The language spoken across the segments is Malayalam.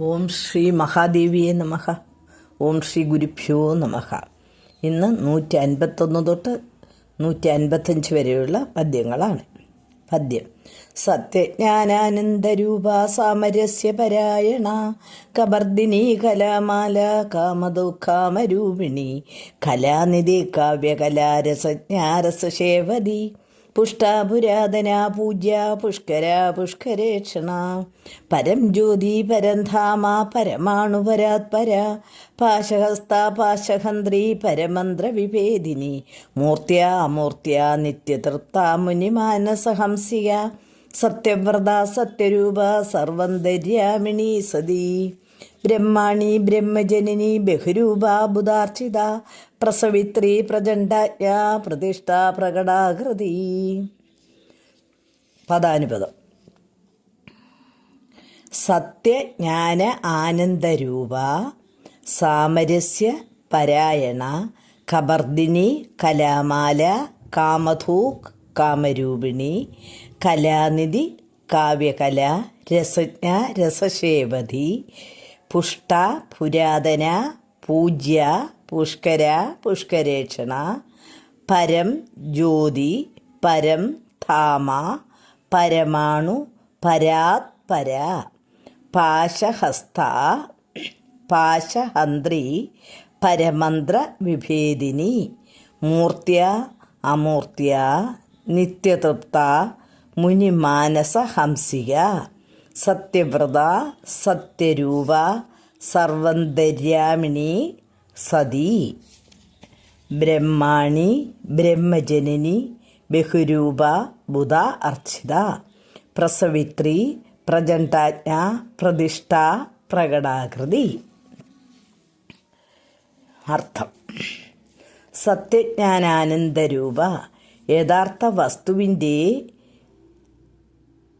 ഓം ശ്രീ മഹാദേവിയെ നമഹ. ഓം ശ്രീ ഗുരുഭ്യോ നമഹ. ഇന്ന് നൂറ്റി അൻപത്തൊന്ന് തൊട്ട് നൂറ്റി അൻപത്തഞ്ച് വരെയുള്ള പദ്യങ്ങളാണ്. പദ്യം. സത്യജ്ഞാനാനന്ദരൂപ സാമരസ്യ പരായണ കബർദിനി കലാമാല കാമദുഃഖാമരൂപിണി കലാനിധി കാവ്യകലാരസജ്ഞാരസശേവതി പുഷ്ടാപുരാതന പൂജ്യ പുഷ്കര പുഷ്കരേക്ഷണ. പരം ജ്യോതി പരന്ധാമ പരമാണുപരാത്പര പാശഹസ്ത പാശഹന്ത്രി പരമന്ത്ര വിഭേദിനി മൂർത്തിയ അമൂർത്തിയ നിത്യതൃപ്ത മുനിമാനസഹംസിക സത്യവ്രത സത്യരൂപ സർവന്തര്യാമിണി സതി. ബ്രഹ്മാണി ബ്രഹ്മജനനി ബഹുരൂപ ബുധാർച്ചിത പ്രസവിത്രി പ്രചണ്ഡാജ്ഞ പ്രതിഷ്ഠ പ്രകടാകൃതി. പദാനുപദം. സത്യജ്ഞാന ആനന്ദരൂപ സാമരസ്യ പരായണ കബർദിനി കലാമാല കാമധൂക് കാമരൂപിണി കലാനിധി കാവ്യകല രസജ്ഞ രസശേവതി പുഷ്ട പുരാതന പൂജ്യ പുഷ്കര പുഷ്കരേക്ഷണ പരം ജ്യോതി പരം ധാമ പരമാണു പരാത് പര പാശഹസ്ത പാശഹന്ത്രി പരമന്ത്ര വിഭേദിനി മൂർത്തിയ അമൂർത്തിയ നിത്യതൃപ്ത മുനിമാനസ ഹംസിക സത്യവ്രത സത്യരൂപ സർവന്തര്യാമിണി സതി. ബ്രഹ്മാണി ബ്രഹ്മജനനി ബഹുരൂപ ബുധ അർച്ചിത. പ്രസവിത്രി പ്രചണ്ഡാജ്ഞ പ്രതിഷ്ഠ പ്രകടാകൃതി. അർത്ഥം. സത്യജ്ഞാനാനന്ദരൂപ. യഥാർത്ഥ വസ്തുവിന്റെ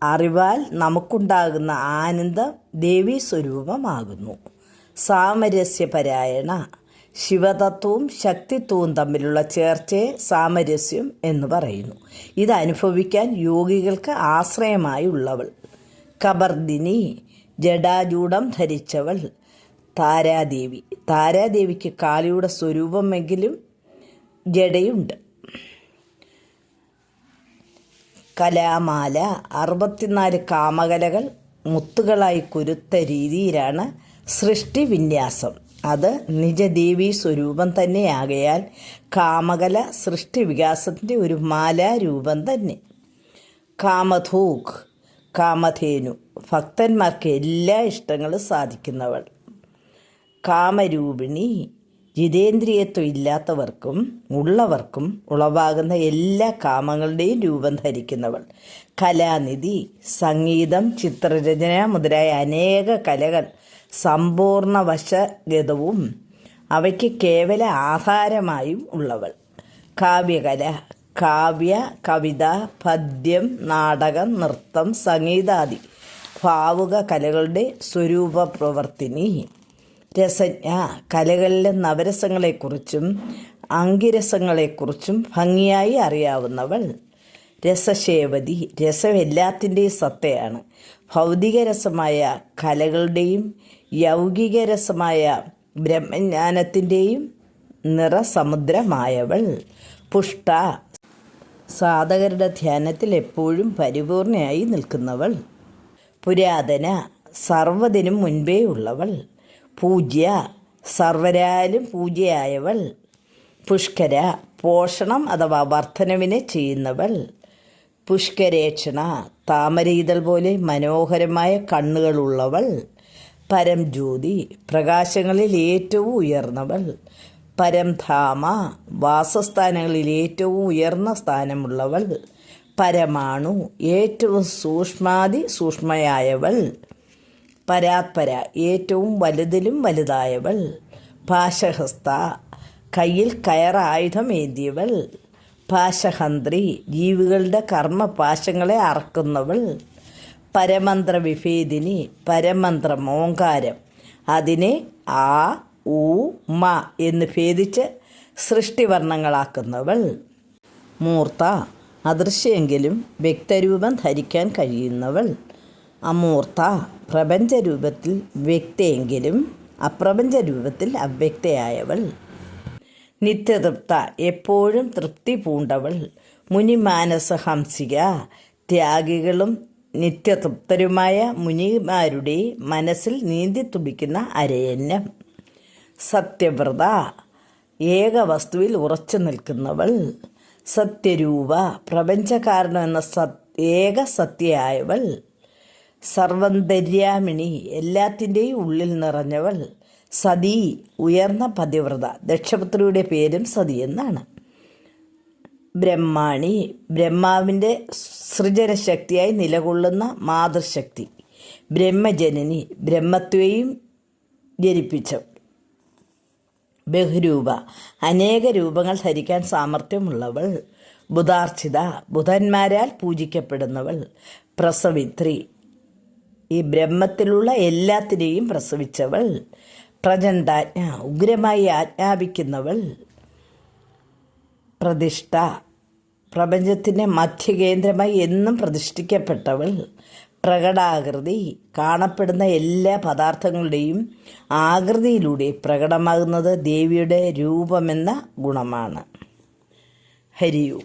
അറിവാൽ നമുക്കുണ്ടാകുന്ന ആനന്ദം ദേവീ സ്വരൂപമാകുന്നു. സാമരസ്യപരായണ ശിവതത്വവും ശക്തിത്വവും തമ്മിലുള്ള ചേർച്ചയെ സാമരസ്യം എന്ന് പറയുന്നു. ഇത് അനുഭവിക്കാൻ യോഗികൾക്ക് ആശ്രയമായി ഉള്ളവൾ കബർദിനി. ജഡാജൂഢം ധരിച്ചവൾ. താരാദേവി. താരാദേവിക്ക് കാളിയുടെ സ്വരൂപമെങ്കിലും ജഡയുണ്ട്. കലാമാല അറുപത്തിനാല് കാമകലകൾ മുത്തുകളായി കുരുത്ത രീതിയിലാണ് സൃഷ്ടി വിന്യാസം. അത് നിജദേവി സ്വരൂപം തന്നെയാകയാൽ കാമകല സൃഷ്ടി വികാസത്തിന്റെ ഒരു മാലാരൂപം തന്നെ. കാമധൂക് കാമധേനു ഭക്തന്മാർക്ക് എല്ലാ ഇഷ്ടങ്ങളും സാധിക്കുന്നവൾ. കാമരൂപിണി ജിതേന്ദ്രിയത്വം ഇല്ലാത്തവർക്കും ഉള്ളവർക്കും ഉളവാകുന്ന എല്ലാ കാമങ്ങളുടെയും രൂപം ധരിക്കുന്നവൾ. കലാനിധി സംഗീതം ചിത്രരചന മുതലായ അനേക കലകൾ സമ്പൂർണ വശഗതവും അവയ്ക്ക് കേവല ആധാരമായും ഉള്ളവൾ. കാവ്യകല കാവ്യ കവിത പദ്യം നാടകം നൃത്തം സംഗീതാദി ഭാവുക കലകളുടെ സ്വരൂപ പ്രവർത്തിനി രസജ്ഞ കലകളിലെ നവരസങ്ങളെക്കുറിച്ചും അങ്കിരസങ്ങളെക്കുറിച്ചും ഭംഗിയായി അറിയാവുന്നവൾ രസശേവതി. രസം എല്ലാത്തിന്റെയും സത്തയാണ്. ഭൗതികരസമായ കലകളുടെയും യൗകികരസമായ ബ്രഹ്മജ്ഞാനത്തിന്റെയും നിറസമുദ്രമായവൾ. പുഷ്ട. സാധകരുടെ ധ്യാനത്തിൽ എപ്പോഴും പരിപൂർണയായി നിൽക്കുന്നവൾ. പുരാതന. സർവതിനും മുൻപേ ഉള്ളവൾ പൂജ്യ സർവരാലും പൂജ്യയായവൾ. പുഷ്കര പോഷണം അഥവാ വർധനവിനെ ചെയ്യുന്നവൾ. പുഷ്കരേക്ഷണ താമരയിതൾ പോലെ മനോഹരമായ കണ്ണുകളുള്ളവൾ. പരം ജ്യോതി പ്രകാശങ്ങളിൽ ഏറ്റവും ഉയർന്നവൾ. പരംധാമ വാസസ്ഥാനങ്ങളിൽ ഏറ്റവും ഉയർന്ന സ്ഥാനമുള്ളവൾ. പരമാണു ഏറ്റവും സൂക്ഷ്മാതി സൂക്ഷ്മയായവൾ. പരാത്പര ഏറ്റവും വലുതിലും വലുതായവൾ. പാശഹസ്ത കയ്യിൽ കയറായുധമേന്തിയവൾ. പാശഹന്ത്രി ജീവികളുടെ കർമ്മപാശങ്ങളെ അറക്കുന്നവൾ. പരമന്ത്ര വിഭേദിനി പരമന്ത്രം ഓങ്കാരം അതിനെ ആ ഊ മ എന്ന് ഭേദിച്ച് സൃഷ്ടിവർണങ്ങളാക്കുന്നവൾ. മൂർത്ത അദൃശ്യമെങ്കിലും വ്യക്തരൂപം ധരിക്കാൻ കഴിയുന്നവൾ. അമൂർത്ത പ്രപഞ്ച രൂപത്തിൽ വ്യക്തയെങ്കിലും അപ്രപഞ്ച രൂപത്തിൽ അവ്യക്തയായവൾ. നിത്യതൃപ്ത എപ്പോഴും തൃപ്തി പൂണ്ടവൾ. മുനിമാനസഹംസിക ത്യാഗികളും നിത്യതൃപ്തരുമായ മുനിമാരുടെ മനസ്സിൽ നീന്തി തുടിക്കുന്ന അരയന്നം. സത്യവ്രത ഏക വസ്തുവിൽ ഉറച്ചു നിൽക്കുന്നവൾ. സത്യരൂപ പ്രപഞ്ചകാരണം എന്ന സത് ഏക സത്യയായവൾ. സർവന്തര്യാമിണി എല്ലാത്തിന്റെയും ഉള്ളിൽ നിറഞ്ഞവൾ സതി ഉയർന്ന പതിവ്രത. ദക്ഷപുത്രിയുടെ പേരും സതി എന്നാണ്. ബ്രഹ്മാണി ബ്രഹ്മാവിന്റെ സൃജനശക്തിയായി നിലകൊള്ളുന്ന മാതൃശക്തി. ബ്രഹ്മജനനി ബ്രഹ്മത്വയും ജനിപ്പിച്ചവൾ ബഹുരൂപ. അനേക രൂപങ്ങൾ ധരിക്കാൻ സാമർഥ്യമുള്ളവൾ. ബുധാർച്ചിത ബുധന്മാരാൽ പൂജിക്കപ്പെടുന്നവൾ. പ്രസവിത്രി ഈ ബ്രഹ്മത്തിലുള്ള എല്ലാത്തിനെയും പ്രസവിച്ചവൾ പ്രചണ്ഡാജ്ഞ ഉഗ്രമായി ആജ്ഞാപിക്കുന്നവൾ പ്രതിഷ്ഠ പ്രപഞ്ചത്തിന്റെ മധ്യകേന്ദ്രമായി എന്നും പ്രതിഷ്ഠിക്കപ്പെട്ടവൾ പ്രകടാകൃതി കാണപ്പെടുന്ന എല്ലാ പദാർത്ഥങ്ങളുടെയും ആകൃതിയിലൂടെ പ്രകടമാകുന്നത് ദേവിയുടെ രൂപമെന്ന ഗുണമാണ്. ഹരിയു